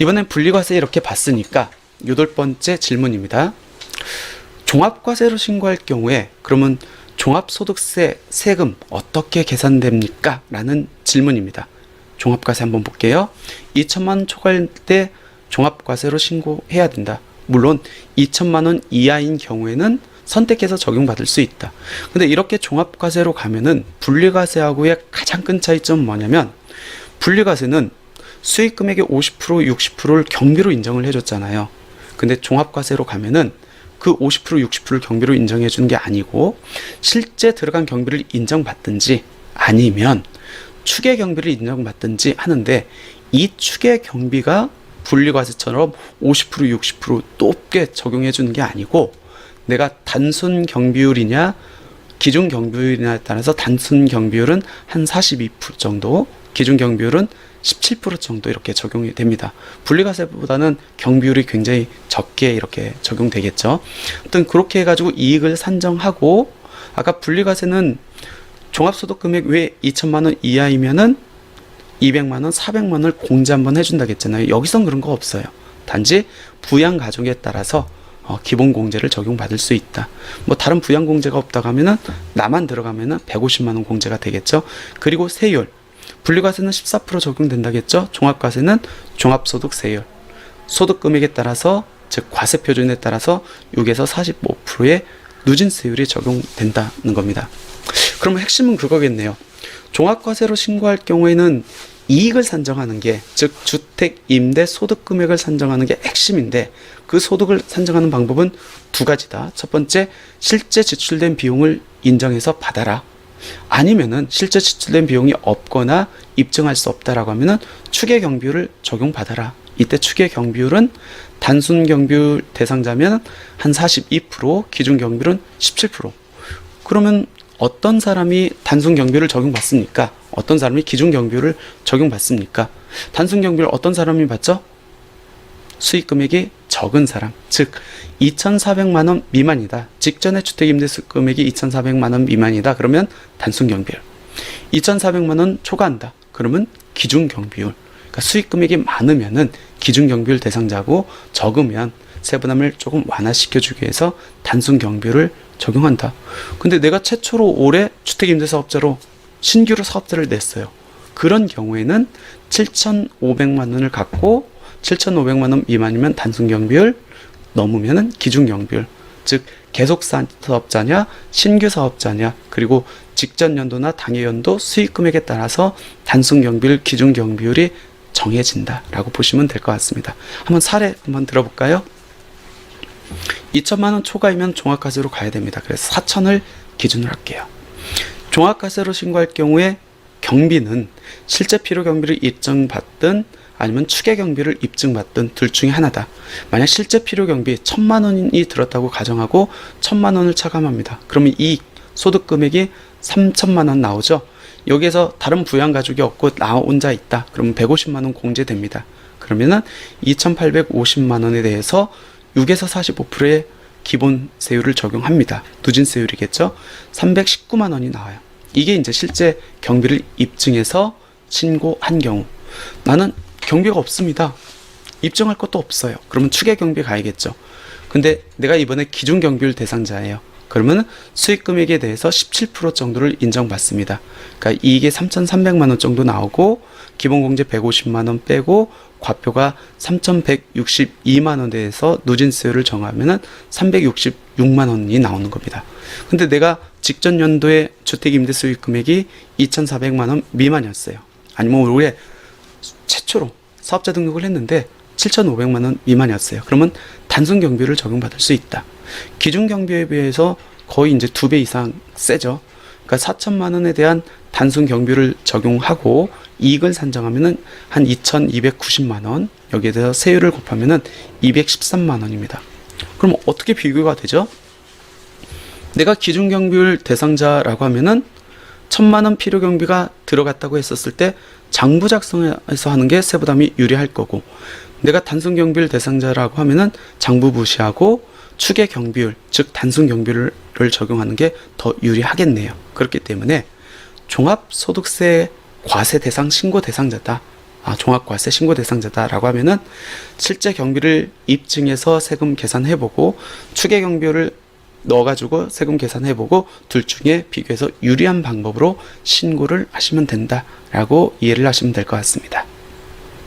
이번엔 분리과세 이렇게 봤으니까 여덟 번째 질문입니다. 종합과세로 신고할 경우에 그러면 종합소득세 세금 어떻게 계산됩니까? 라는 질문입니다. 종합과세 한번 볼게요. 2천만 원 초과할 때 종합과세로 신고해야 된다. 물론 2천만 원 이하인 경우에는 선택해서 적용받을 수 있다. 근데 이렇게 종합과세로 가면은 분리과세하고의 가장 큰 차이점은 뭐냐면 분리과세는 수익 금액의 50% 60%를 경비로 인정을 해줬잖아요. 근데 종합과세로 가면은 그 50% 60%를 경비로 인정해 주는 게 아니고 실제 들어간 경비를 인정받든지 아니면 추계 경비를 인정받든지 하는데 이 추계 경비가 분리과세처럼 50% 60% 높게 적용해 주는 게 아니고 내가 단순 경비율이냐 기준 경비율이냐에 따라서 단순 경비율은 한 42% 정도, 기준 경비율은 17% 정도 이렇게 적용이 됩니다. 분리과세보다는 경비율이 굉장히 적게 이렇게 적용되겠죠. 아무튼 그렇게 해가지고 이익을 산정하고 아까 분리과세는 종합소득 금액 왜 2천만 원 이하이면은 200만 원, 400만 원을 공제 한번 해준다고 했잖아요. 여기선 그런 거 없어요. 단지 부양 가족에 따라서 어, 기본 공제를 적용받을 수 있다. 뭐 다른 부양 공제가 없다고 하면은 나만 들어가면은 150만 원 공제가 되겠죠. 그리고 세율. 분리과세는 14% 적용된다겠죠. 종합과세는 종합소득세율. 소득 금액에 따라서 즉 과세 표준에 따라서 6에서 45%의 누진세율이 적용된다는 겁니다. 그러면 핵심은 그거겠네요. 종합과세로 신고할 경우에는 이익을 산정하는 게, 즉, 주택 임대 소득 금액을 산정하는 게 핵심인데, 그 소득을 산정하는 방법은 두 가지다. 첫 번째, 실제 지출된 비용을 인정해서 받아라. 아니면은 실제 지출된 비용이 없거나 입증할 수 없다라고 하면은 추계 경비율을 적용받아라. 이때 추계 경비율은 단순 경비율 대상자면 한 42%, 기준 경비율은 17%. 그러면 어떤 사람이 단순 경비율을 적용받습니까? 어떤 사람이 기준 경비율을 적용받습니까? 단순 경비율 어떤 사람이 받죠? 수익 금액이 적은 사람, 즉 2,400만 원 미만이다. 직전에 주택 임대수 금액이 2,400만 원 미만이다. 그러면 단순 경비율. 2,400만 원 초과한다. 그러면 기준 경비율. 그러니까 수익 금액이 많으면은 기준 경비율 대상자고 적으면 세분함을 조금 완화시켜 주기 위해서 단순 경비율을 적용한다. 근데 내가 최초로 올해 주택 임대 사업자로 신규로 사업자를 냈어요. 그런 경우에는 7,500만 원을 갖고 7,500만 원 미만이면 단순 경비율, 넘으면은 기준 경비율. 즉 계속 사업자냐, 신규 사업자냐, 그리고 직전 연도나 당해 연도 수익 금액에 따라서 단순 경비율, 기준 경비율이 정해진다라고 보시면 될 것 같습니다. 한번 사례 한번 들어볼까요? 2천만 원 초과이면 종합과세로 가야 됩니다. 그래서 4천을 기준으로 할게요. 종합과세로 신고할 경우에 경비는 실제 필요 경비를 입증받든 아니면 추계 경비를 입증받든 둘 중에 하나다. 만약 실제 필요 경비 천만 원이 들었다고 가정하고 천만 원을 차감합니다. 그러면 이 소득 금액이 3천만 원 나오죠. 여기에서 다른 부양 가족이 없고 나 혼자 있다. 그러면 150만 원 공제됩니다. 그러면은 2,850만 원에 대해서 6에서 45%의 기본 세율을 적용합니다. 누진 세율이겠죠? 319만 원이 나와요. 이게 이제 실제 경비를 입증해서 신고한 경우. 나는 경비가 없습니다. 입증할 것도 없어요. 그러면 추계 경비 가야겠죠. 근데 내가 이번에 기준 경비율 대상자예요. 그러면 수익 금액에 대해서 17% 정도를 인정받습니다. 그러니까 이익이 3,300만 원 정도 나오고 기본 공제 150만 원 빼고 과표가 3,162만 원에 대해서 누진세율을 정하면은 366만 원이 나오는 겁니다. 근데 내가 직전 연도에 주택 임대 수익 금액이 2,400만 원 미만이었어요. 아니면 올해 최초로 사업자 등록을 했는데 7,500만 원 미만이었어요. 그러면 단순 경비를 적용받을 수 있다. 기준 경비에 비해서 거의 이제 두 배 이상 세죠. 그러니까 4천만 원에 대한 단순 경비를 적용하고 이익을 산정하면은 한 2,290만 원 여기에 대해서 세율을 곱하면은 213만 원입니다. 그럼 어떻게 비교가 되죠? 내가 기준 경비율 대상자라고 하면은 천만 원 필요 경비가 들어갔다고 했었을 때 장부 작성해서 하는 게 세부담이 유리할 거고 내가 단순 경비율 대상자라고 하면은 장부 무시하고 추계 경비율 즉 단순 경비율을 적용하는 게 더 유리하겠네요. 그렇기 때문에 종합소득세 과세 대상 신고 대상자다. 아, 종합과세 신고 대상자다라고 하면은 실제 경비를 입증해서 세금 계산해보고 추계 경비를 넣어가지고 세금 계산해보고 둘 중에 비교해서 유리한 방법으로 신고를 하시면 된다라고 이해를 하시면 될 것 같습니다.